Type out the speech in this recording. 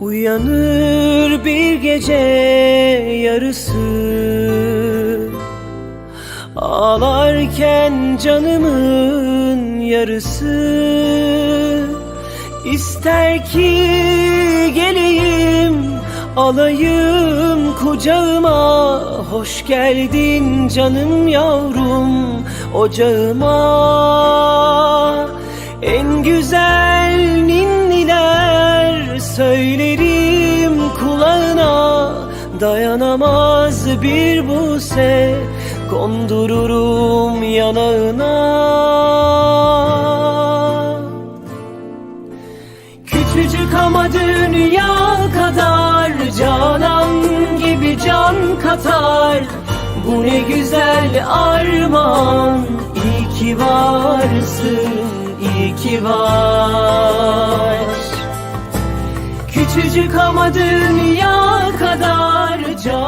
Uyanır bir gece yarısı. Ağlarken canımın yarısı. İster ki geleyim alayım kucağıma. Hoş geldin canım yavrum ocağıma söylerim kulağına. Dayanamaz bir buse kondururum yanağına. Küçücük ama dünya kadar Canan gibi can katar. Bu ne güzel armağan İyi ki varsın, iyi ki var Ama dünya kadar Canan